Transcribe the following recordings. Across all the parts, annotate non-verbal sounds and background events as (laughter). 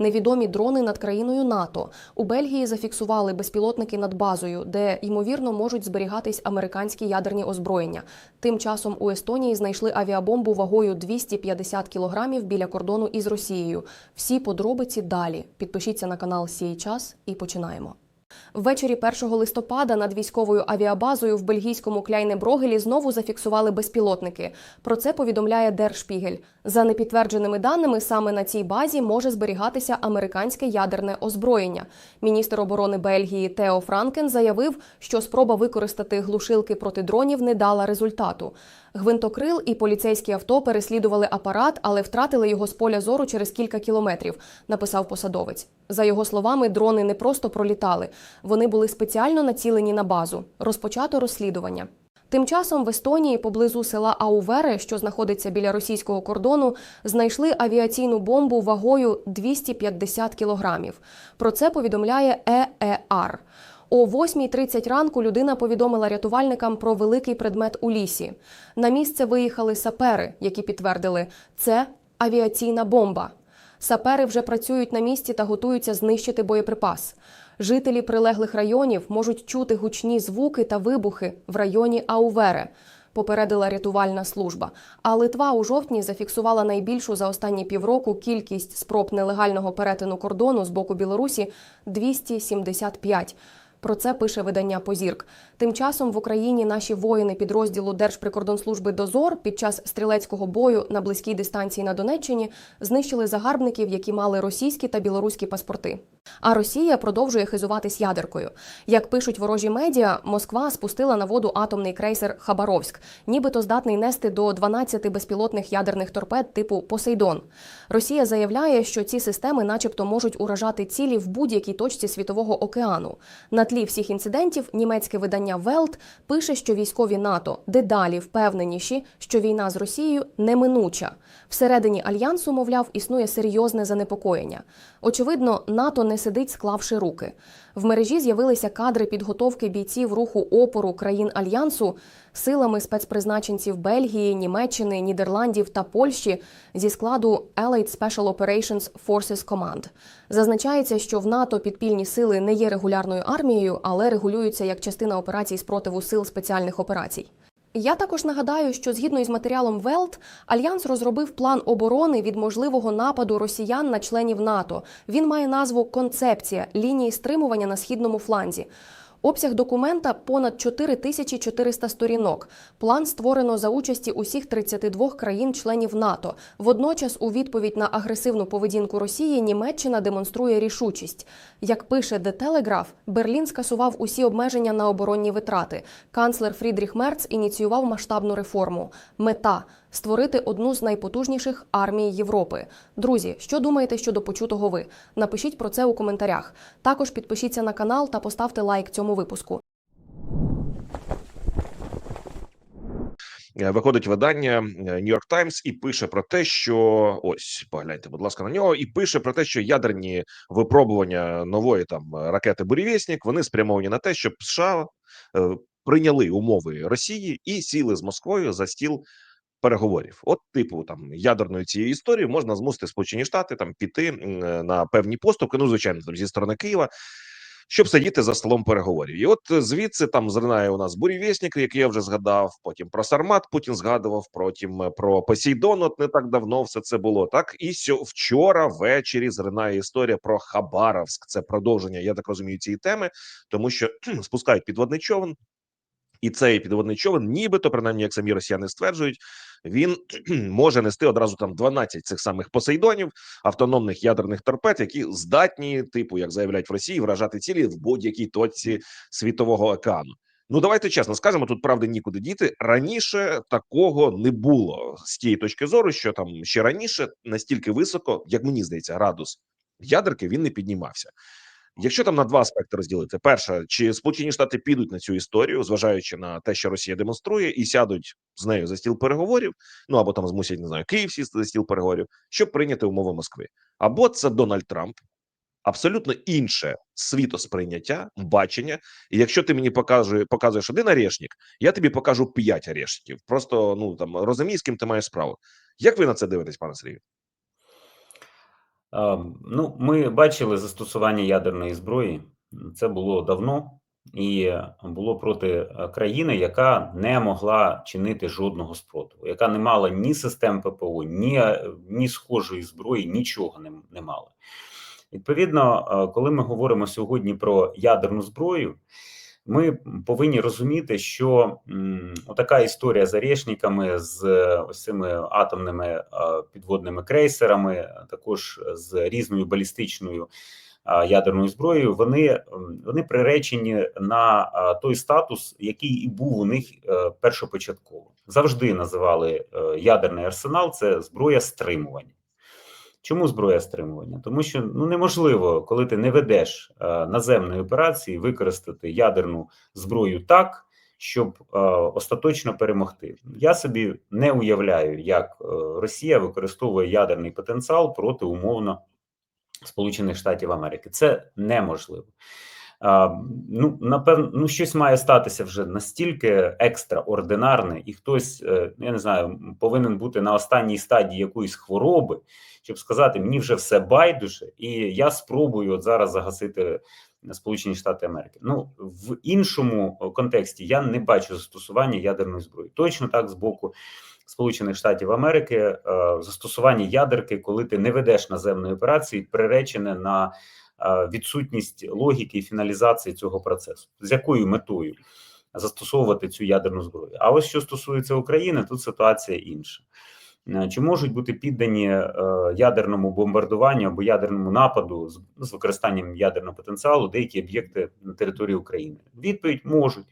Невідомі дрони над країною НАТО. У Бельгії зафіксували безпілотники над базою, де ймовірно можуть зберігатись американські ядерні озброєння. Тим часом у Естонії знайшли авіабомбу вагою 250 кілограмів біля кордону із Росією. Всі подробиці далі. Підпишіться на канал Сій час і починаємо. Ввечері 1 листопада над військовою авіабазою в бельгійському Кляйне-Брогелі знову зафіксували безпілотники. Про це повідомляє Держпігель. За непідтвердженими даними, саме на цій базі може зберігатися американське ядерне озброєння. Міністр оборони Бельгії Тео Франкен заявив, що спроба використати глушилки проти дронів не дала результату. Гвинтокрил і поліцейські авто переслідували апарат, але втратили його з поля зору через кілька кілометрів, написав посадовець. За його словами, дрони не просто пролітали, вони були спеціально націлені на базу. Розпочато розслідування. Тим часом в Естонії, поблизу села Аувере, що знаходиться біля російського кордону, знайшли авіаційну бомбу вагою 250 кілограмів. Про це повідомляє ЕЕАР. О 8.30 ранку людина повідомила рятувальникам про великий предмет у лісі. На місце виїхали сапери, які підтвердили, це авіаційна бомба. Сапери вже працюють на місці та готуються знищити боєприпас. Жителі прилеглих районів можуть чути гучні звуки та вибухи в районі Аувере. Попередила рятувальна служба. А Литва у жовтні зафіксувала найбільшу за останні півроку кількість спроб нелегального перетину кордону з боку Білорусі 275. Про це пише видання Позірк. Тим часом в Україні наші воїни підрозділу Держприкордонслужби Дозор під час стрілецького бою на близькій дистанції на Донеччині знищили загарбників, які мали російські та білоруські паспорти. А Росія продовжує хизуватись ядеркою. Як пишуть ворожі медіа, Москва спустила на воду атомний крейсер Хабаровськ, нібито здатний нести до 12 безпілотних ядерних торпед типу Посейдон. Росія заявляє, що ці системи, начебто, можуть уражати цілі в будь-якій точці світового океану. На тлі всіх інцидентів німецьке видання Велт пише, що військові НАТО дедалі впевненіші, що війна з Росією неминуча. Всередині альянсу, мовляв, існує серйозне занепокоєння. Очевидно, НАТО не сидить, склавши руки. В мережі з'явилися кадри підготовки бійців руху опору країн альянсу силами спецпризначенців Бельгії, Німеччини, Нідерландів та Польщі зі складу Allied Special Operations Forces Command. Зазначається, що в НАТО підпільні сили не є регулярною армією, але регулюються як частина операцій спротиву сил спеціальних операцій. Я також нагадаю, що згідно із матеріалом Велт, альянс розробив план оборони від можливого нападу росіян на членів НАТО. Він має назву Концепція лінії стримування на східному фланзі. Обсяг документа понад 4400 сторінок. План створено за участі усіх 32 країн-членів НАТО. Водночас, у відповідь на агресивну поведінку Росії, Німеччина демонструє рішучість. Як пише The Telegraph, Берлін скасував усі обмеження на оборонні витрати. Канцлер Фрідріх Мерц ініціював масштабну реформу. Мета створити одну з найпотужніших армій Європи. Друзі, що думаєте щодо почутого ви? Напишіть про це у коментарях. Також підпишіться на канал та поставте лайк цьому випуску. Е, Виходить видання е, New York Times і пише про те, що ось погляньте, будь ласка, на нього, і пише про те, що ядерні випробування нової там ракети Бурєвєснік вони спрямовані на те, щоб США е, прийняли умови Росії і сіли з Москвою за стіл переговорів. От, типу, там ядерної цієї історії можна змусити Сполучені Штати там піти е, на певні поступки. Ну, звичайно, там зі сторони Києва. Щоб сидіти за столом переговорів, і от е, звідси там зринає у нас бурєвєснік, який я вже згадав. Потім про Сармат Путін згадував. Потім е, про Посейдон. От не так давно все це було. Так і вчора ввечері зринає історія про Хабаровськ. Це продовження. Я так розумію цієї теми, тому що спускають підводний човен. І цей підводний човен, нібито, принаймні, як самі росіяни стверджують, він (clears throat) може нести одразу там 12 цих самих посейдонів, автономних ядерних торпед, які здатні, типу, як заявляють в Росії, вражати цілі в будь-якій точці світового океану. Ну давайте чесно скажемо, тут правди нікуди діти. Раніше такого не було з тієї точки зору, що там ще раніше настільки високо, як мені здається, градус ядерки він не піднімався. Якщо там на два аспекти розділити: перше, чи Сполучені Штати підуть на цю історію, зважаючи на те, що Росія демонструє, і сядуть з нею за стіл переговорів, ну або там змусять не знаю Київ сісти за стіл переговорів, щоб прийняти умови Москви, або це Дональд Трамп. Абсолютно інше світосприйняття, бачення. І якщо ти мені покажу, показуєш один орешник, я тобі покажу п'ять орешників. Просто ну там розумій, з ким ти маєш справу. Як ви на це дивитесь, пане Сергію? Ну, ми бачили застосування ядерної зброї. Це було давно і було проти е, країни, яка не могла чинити жодного спротиву, яка не мала ні систем ППО, ні, е, ні схожої зброї, нічого не, не мала. Відповідно, е, коли ми говоримо сьогодні про ядерну зброю, ми повинні розуміти, що така історія з Орешниками, з е, ось цими атомними е, підводними крейсерами, також з різною балістичною е, ядерною зброєю, вони, вони приречені на той статус, який і був у них першопочатково. Завжди називали ядерний арсенал це зброя стримування. Чому зброя стримування? Тому що ну неможливо, коли ти не ведеш е, наземної операції, використати ядерну зброю так, щоб е, остаточно перемогти. Я собі не уявляю, як е, Росія використовує ядерний потенціал проти умовно Сполучених Штатів Америки. Це неможливо. Ну, напевно, ну щось має статися вже настільки екстраординарне, і хтось, е, я не знаю, повинен бути на останній стадії якоїсь хвороби, щоб сказати, мені вже все байдуже, і я спробую от зараз загасити Сполучені Штати Америки. Ну в іншому контексті я не бачу застосування ядерної зброї. Точно так з боку Сполучених Штатів Америки е, застосування ядерки, коли ти не ведеш наземної операції, приречене на відсутність логіки і фіналізації цього процесу. З якою метою застосовувати цю ядерну зброю? А ось що стосується України, тут ситуація інша. Е, Чи можуть бути піддані е, ядерному бомбардуванню або ядерному нападу з, з використанням ядерного потенціалу деякі об'єкти на території України? Відповідь можуть.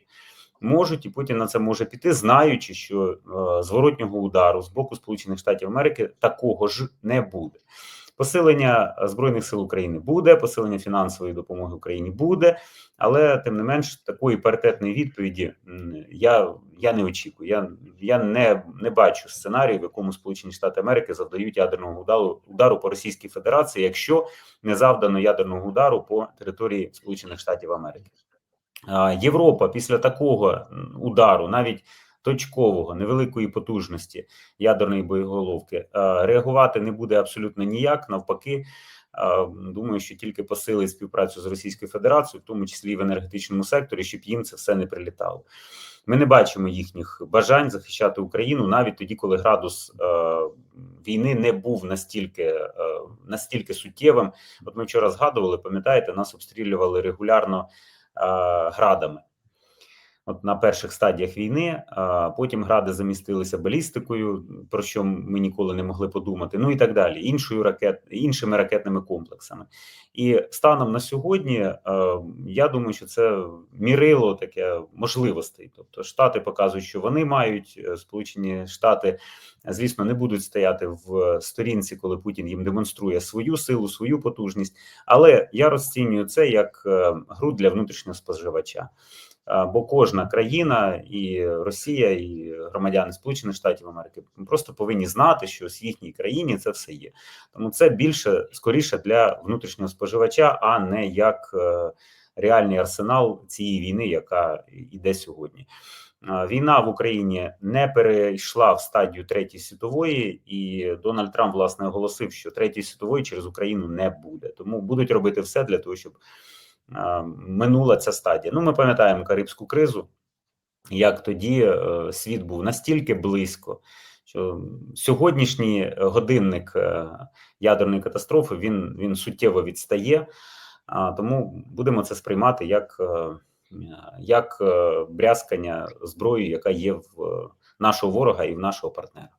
Можуть і Путін на це може піти, знаючи, що е, зворотнього удару з боку Сполучених Штатів Америки такого ж не буде. Посилення збройних сил України буде, посилення фінансової допомоги Україні буде, але тим не менш такої паритетної відповіді я я не очікую. Я я не не бачу сценарію, в якому Сполучені Штати Америки завдають ядерного удару удару по Російській Федерації, якщо не завдано ядерного удару по території Сполучених Штатів Америки. Європа після такого удару, навіть точкового невеликої потужності ядерної боєголовки, е, реагувати не буде абсолютно ніяк. Навпаки, е, думаю, що тільки посилить співпрацю з Російською Федерацією, в тому числі в енергетичному секторі, щоб їм це все не прилітало. Ми не бачимо їхніх бажань захищати Україну навіть тоді, коли градус е, війни не був настільки е, настільки суттєвим. От ми вчора згадували, пам'ятаєте, нас обстрілювали регулярно е, градами. От на перших стадіях війни, а потім гради замістилися балістикою, про що ми ніколи не могли подумати. Ну і так далі, іншою ракет, іншими ракетними комплексами. І станом на сьогодні, е, я думаю, що це мірило таке можливостей. Тобто, штати показують, що вони мають е, Сполучені Штати, звісно, не будуть стояти в сторінці, коли Путін їм демонструє свою силу, свою потужність. Але я розцінюю це як е, гру для внутрішнього споживача. Бо кожна країна, і Росія, і громадяни Сполучених Штатів Америки просто повинні знати, що в їхній країні це все є. Тому це більше скоріше для внутрішнього споживача, а не як е, реальний арсенал цієї війни, яка йде сьогодні. Війна в Україні не перейшла в стадію третьої світової, і Дональд Трамп власне оголосив, що третьої світової через Україну не буде. Тому будуть робити все для того, щоб минула ця стадія. Ну, ми пам'ятаємо Карибську кризу, як тоді е, світ був настільки близько, що сьогоднішній годинник е, ядерної катастрофи він, він суттєво відстає. Тому будемо це сприймати як, е, як брязкання зброї, яка є в нашого ворога і в нашого партнера.